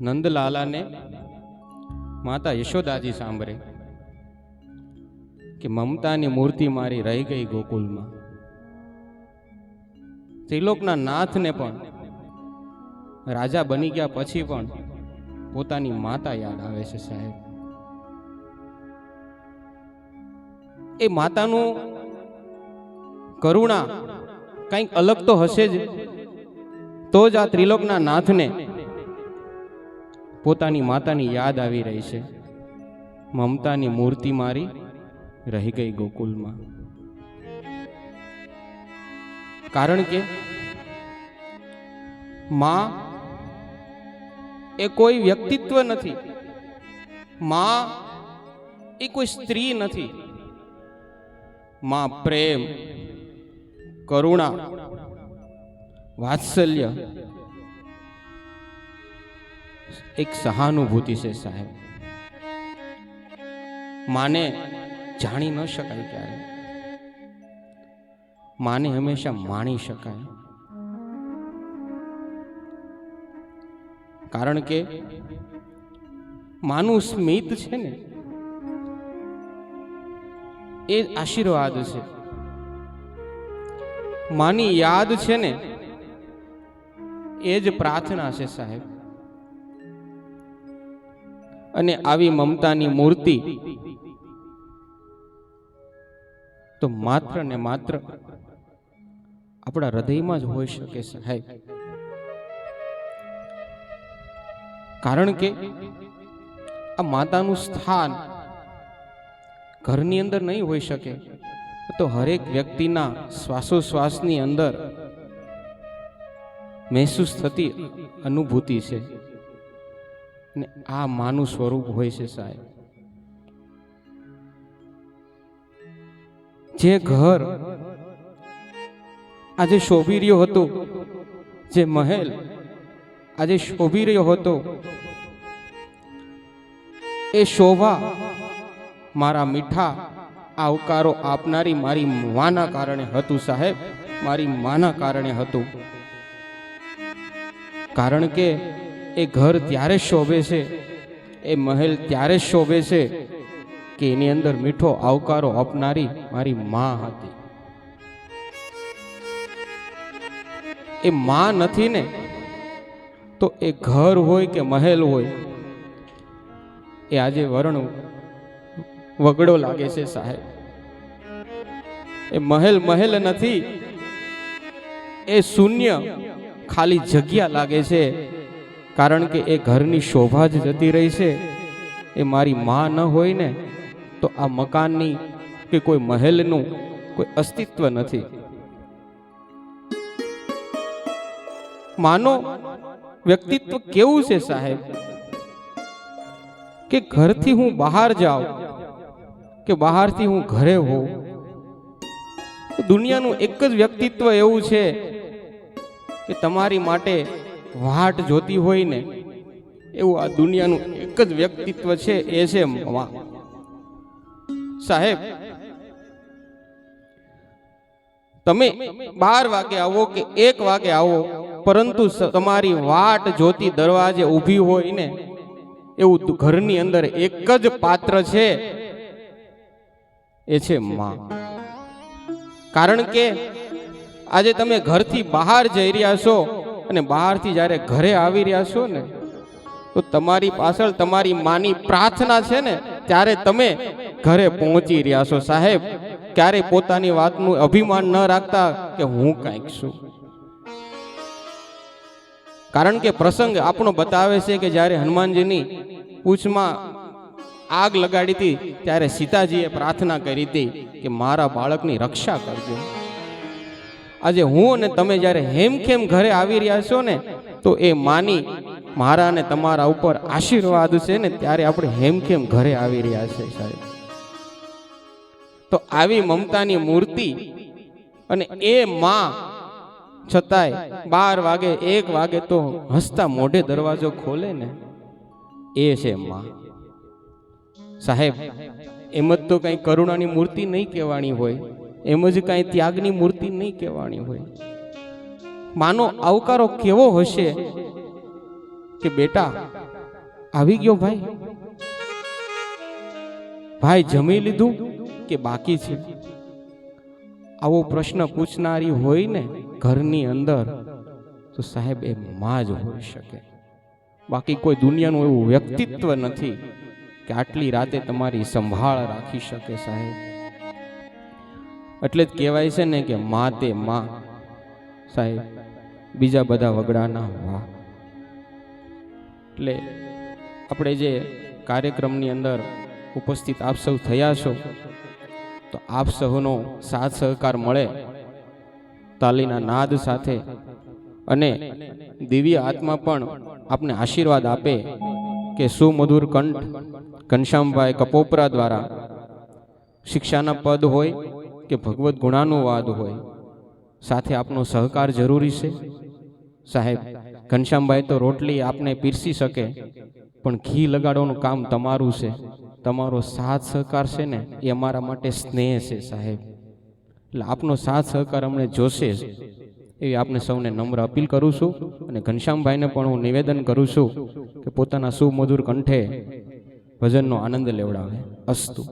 નંદલાલાને માતા યશોદાજી સાંભળે કે મમતાની મૂર્તિ મારી રહી ગઈ ગોકુલમાં. ત્રિલોકના નાથને પણ રાજા બની ગયા પછી પણ પોતાની માતા યાદ આવે છે સાહેબ. એ માતાનું કરુણા કંઈક અલગ તો હશે જ. તો જ આ ત્રિલોકના નાથને પોતાની માતાની યાદ આવી રહી છે. મમતાની મૂર્તિ મારી રહી ગઈ ગોકુલમાં. કારણ કે માં એ કોઈ વ્યક્તિત્વ નથી. માં એ કોઈ સ્ત્રી નથી. માં પ્રેમ, કરુણા, વાત્સલ્ય એક સહાનુભૂતિ છે સાહેબ. માને જાણી ન શકાય ક્યારે. માને હંમેશા માણી શકાય. કારણ કે માનું સ્મિત છે ને, એ આશીર્વાદ છે. માની યાદ છે ને, એ જ પ્રાર્થના છે સાહેબ. અને આવી મમતાની મૂર્તિ. તો માત્ર ને માત્ર આપણા હૃદયમાં જ હોઈ શકે સાહેબ. કારણ કે આ માતાનું સ્થાન ઘરની અંદર નહીં હોઈ શકે. તો હરેક વ્યક્તિના શ્વાસોશ્વાસની અંદર મહેસૂસ થતી અનુભૂતિ છે. ને આ માનું સ્વરૂપ હોય છે સાહેબ. જે ઘર આજે શોભી રહ્યો હતો, જે મહેલ આજે શોભી રહ્યો હતો, એ શોભા મારા મીઠા આવકારો આપનારી મારી માના કારણે હતું સાહેબ. મારી માના કારણે હતું. કારણ કે એ ઘર ત્યારે શોભે છે, એ મહેલ ત્યારે શોભે છે કે એની અંદર મીઠો આવકારો આપનારી મારી મા હતી. એ મા નથી ને, તો એ ઘર હોય કે મહેલ હોય, એ આજે વર્ણ વગડો લાગે છે સાહેબ. એ મહેલ મહેલ નથી, એ શૂન્ય ખાલી જગ્યા લાગે છે. કારણ કે એ ઘરની શોભા જ જતી રહી છે. એ મારી મા ન હોય ને, તો આ મકાનની કે કોઈ મહેલનું કોઈ અસ્તિત્વ નથી. માનો, વ્યક્તિત્વ કેવું છે સાહેબ? કે ઘરથી હું બહાર જાઉં, કે બહારથી હું ઘરે હોઉં? દુનિયાનું એક જ વ્યક્તિત્વ એવું છે કે તમારી માટે વાટ જોતી હોય ને એવું આ દુનિયાનું એક જ વ્યક્તિત્વ છે, એ છે મા સાહેબ, તમે બાર વાગે આવો કે એક વાગે આવો, પરંતુ તમારી વાટ જોતી દરવાજે ઊભી હોય ને એવું ઘરની અંદર એક જ પાત્ર છે, એ છે માં કારણ કે આજે તમે ઘરથી બહાર જઈ રહ્યા છો અને બહારથી જ્યારે ઘરે આવી રહ્યા છો ને, તો તમારી પાછળ તમારી માની પ્રાર્થના છે ને, ત્યારે તમે ઘરે પહોંચી રહ્યા છો. સાહેબ ક્યારે પોતાની વાતનું અભિમાન ન રાખતા કે હું કાંઈક છું. કારણ કે પ્રસંગ આપણો બતાવે છે કે જ્યારે હનુમાનજીની પૂછમાં આગ લગાડી હતી, ત્યારે સીતાજીએ પ્રાર્થના કરી હતી કે મારા બાળકની રક્ષા કરજો. આજે હું અને તમે જ્યારે હેમખેમ ઘરે આવી રહ્યા છો ને, તો એ માની મારા અને તમારા ઉપર આશીર્વાદ છે ને, ત્યારે આપણે હેમખેમ ઘરે આવી રહ્યા છે સાહેબ. તો આવી મમતાની મૂર્તિ અને એ માં છતાંય બાર વાગે, એક વાગે તો હસતા મોઢે દરવાજો ખોલે ને, એ છે માં. સાહેબ, એમ જ તો કઈ કરુણાની મૂર્તિ નહીં કહેવાની હોય. એમ જ કાંઈ ત્યાગની મૂર્તિ નહીં કહેવાની હોય. માનો આવકારો કેવો હશે કે બેટા, આવી ગયો ભાઈ? ભાઈ જમી લીધું કે બાકી છે? આવો પ્રશ્ન પૂછનારી હોય ને ઘરની અંદર, તો સાહેબ એ માં જ હોઈ શકે. બાકી કોઈ દુનિયાનું એવું વ્યક્તિત્વ નથી કે આટલી રાતે તમારી સંભાળ રાખી શકે સાહેબ. એટલે જ કહેવાય છે ને કે મા તે મા સાહેબ, બીજા બધા વગડાના મા. એટલે આપણે જે કાર્યક્રમની અંદર ઉપસ્થિત આપ સૌ થયા છો, તો આપ સૌનો સાથ સહકાર મળે તાલીના નાદ સાથે અને દિવ્ય આત્મા પણ આપને આશીર્વાદ આપે કે સુમધુર કંઠ ઘનશ્યામભાઈ કપોપરા દ્વારા શિક્ષાના પદ હોય કે ભગવદ્ ગુણાનુવાદ હોય, સાથે આપનો સહકાર જરૂરી છે? સાહેબ, ઘનશ્યામભાઈ તો રોટલી આપને પીરસી શકે, પણ ઘી લગાડવાનું કામ તમારું છે. તમારો સાથ સહકાર છે ને, એ અમારા માટે સ્નેહ છે, સાહેબ. એટલે આપનો સાથ સહકાર અમને જોશે જ. એવી આપને સૌને નમ્ર અપીલ કરું છું અને ઘનશ્યામભાઈને પણ હું નિવેદન કરું છું કે પોતાના સુમધુર કંઠે ભજનનો આનંદ લેવડાવે. અસ્તુ.